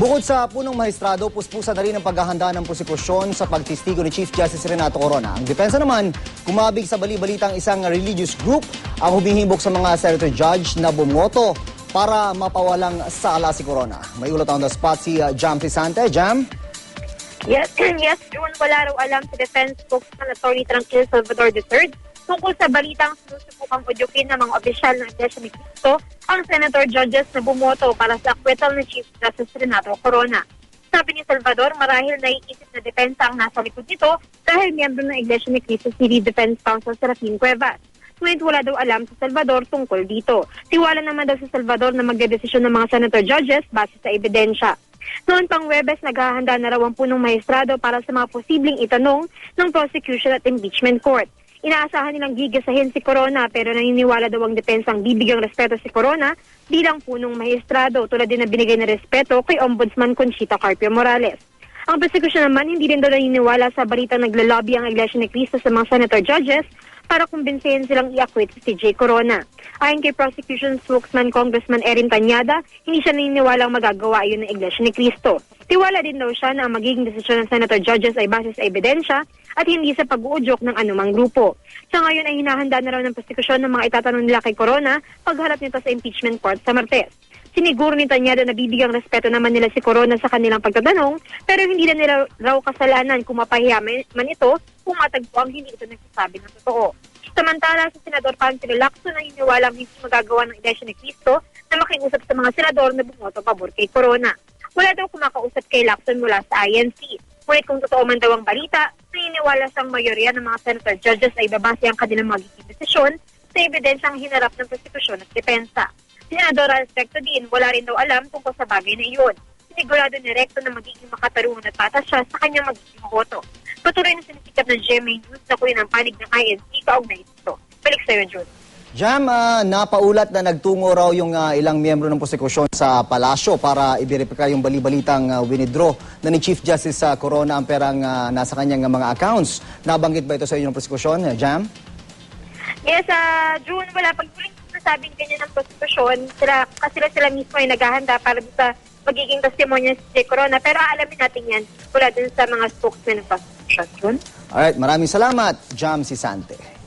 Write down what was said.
Bukod sa punong maestrado, puspusa na rin ang paghahanda ng prosekusyon sa pagtistigo ni Chief Justice Renato Corona. Ang depensa naman, kumabig sa bali-balitang isang religious group ang humihibok sa mga senator judge na bumoto para mapawalang sala si Corona. May ulat on the spot si uh, Jam Pisante. Jam? Yes, yes, June, wala raw alam si Defense Spokesman Attorney Tranquil Salvador III tungkol sa balitang sinusubukang udyukin ng mga opisyal ng Iglesia ni ang Senator Judges na bumoto para sa acquittal ni Chief Justice Renato Corona. Sabi ni Salvador, marahil naiisip na depensa ang nasa likod nito dahil miyembro ng Iglesia ni Cristo City Defense Council Serafin Cuevas. Ngunit wala daw alam sa Salvador tungkol dito. Tiwala naman daw sa Salvador na magdedesisyon ng mga senator judges base sa ebidensya. Noon pang Webes, naghahanda na raw ang punong maestrado para sa mga posibleng itanong ng prosecution at impeachment court. Inaasahan nilang gigisahin si Corona pero naniniwala daw ang depensang bibigyang respeto si Corona bilang punong maestrado tulad din na binigay na respeto kay Ombudsman Conchita Carpio Morales. Ang prosecution naman hindi rin daw naniniwala sa balitang naglalobby ang Iglesia ni Cristo sa mga senator judges para kumbinsihin silang i-acquit si CJ Corona. Ayon kay prosecution spokesman Congressman Erin Tanyada, hindi siya naniniwalang magagawa yun ng Iglesia ni Cristo. Tiwala din daw siya na ang magiging desisyon ng senator judges ay base sa ebidensya at hindi sa pag-uudyok ng anumang grupo. Sa ngayon ay hinahanda na raw ng prosekusyon ng mga itatanong nila kay Corona pagharap nito sa impeachment court sa Martes. Siniguro ni Tanyada na bibigyang respeto naman nila si Corona sa kanilang pagtatanong pero hindi na nila raw kasalanan kung mapahiya man ito kung matagpo ang hindi ito nagsasabi ng totoo. Samantala, si Senador Panfilo Lacson na hiniwalang hindi magagawa ng Iglesia ni Cristo na makiusap sa mga senador na bumoto pabor kay Corona. Wala daw kumakausap kay Lacson mula sa INC. Ngunit kung totoo man daw ang balita, naniniwala siyang mayorya ng mga senator judges ay babase ang kanilang magiging desisyon sa ebidensyang hinarap ng prosekusyon at depensa. Si Senador Respecto din, wala rin daw alam tungkol sa bagay na iyon. Sinigurado ni Recto na magiging makatarungan at patas siya sa kanyang magiging boto. Patuloy na sinisikap ng GMA News na kunin ang panig ng INC kaugnay ito. Balik sa'yo, June. Jam, ah, napaulat na nagtungo raw yung ah, ilang miyembro ng prosekusyon sa palasyo para i-verify yung bali-balitang uh, winidraw na ni Chief Justice sa Corona ang perang ah, nasa kanyang ah, mga accounts. Nabanggit ba ito sa inyong prosekusyon, eh, Jam? Yes, sa June, wala pag huling nasabing ganyan ng prosekusyon, sila, kasi sila, sila mismo ay naghahanda para sa magiging testimonya si Corona. Pero aalamin natin yan mula dun sa mga spokesman ng prosecution. June? Alright, maraming salamat, Jam Sisante.